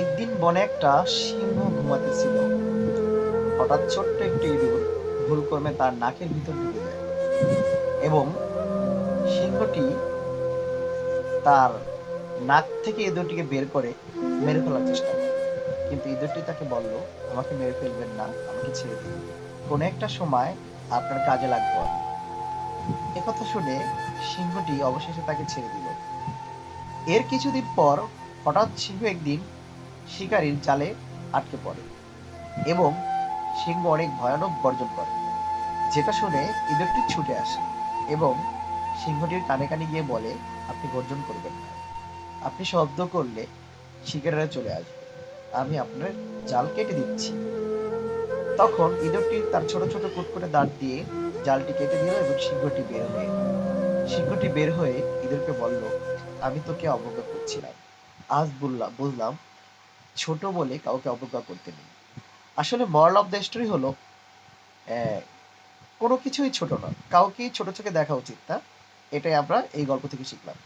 একদিন বনে একটা সিংহ ঘুমাতেছিল হঠাৎ ছোট্ট একটি ইঁদুর ভুলক্রমে তার নাকের ভিতর ঢুকে যায় এবং সিংহটি তার নাক থেকে ইঁদুরটিকে বের করে মেরে ফেলার চেষ্টা করে। কিন্তু ইঁদুরটি তাকে বলল, আমাকে মেরে ফেলবেন না, আমাকে ছেড়ে দিন। কোনো একটা সময় আপনার কাজে লাগবে আমি একথা শুনে সিংহটি অবশেষে তাকে ছেড়ে দিল। এর কিছুদিন পর হঠাৎ সিংহ একদিন শিকারীর জালে আটকে পড়ে এবং সিংহ অনেক ভয়ানক গর্জন করে, যেটা শুনে ইঁদুরটি ছুটে আসে এবং সিংহটির কানে কানে গিয়ে বলে, আপনি গর্জন করবেন না। আপনি শব্দ করলে শিকারীরা চলে আসবে। আমি আপনার জাল কেটে দিচ্ছি। তখন ইঁদুরটি তার ছোট ছোট কুটকুটে দাঁত দিয়ে জালটি কেটে দিল এবং সিংহটি বের হয়ে, সিংহটি বের হয়ে ইঁদুরকে বলল, আমি তোকে অবজ্ঞা করছিলাম। আজ বললাম বুঝলাম, ছোট বলে কাউকে অবজ্ঞা করতে নেই। আসলে মরাল অফ দ্য স্টোরি হলো কোনো কিছুই ছোট নয়। কাউকেই ছোট চোখে দেখা উচিত না। এটাই আমরা এই গল্প থেকে শিখলাম।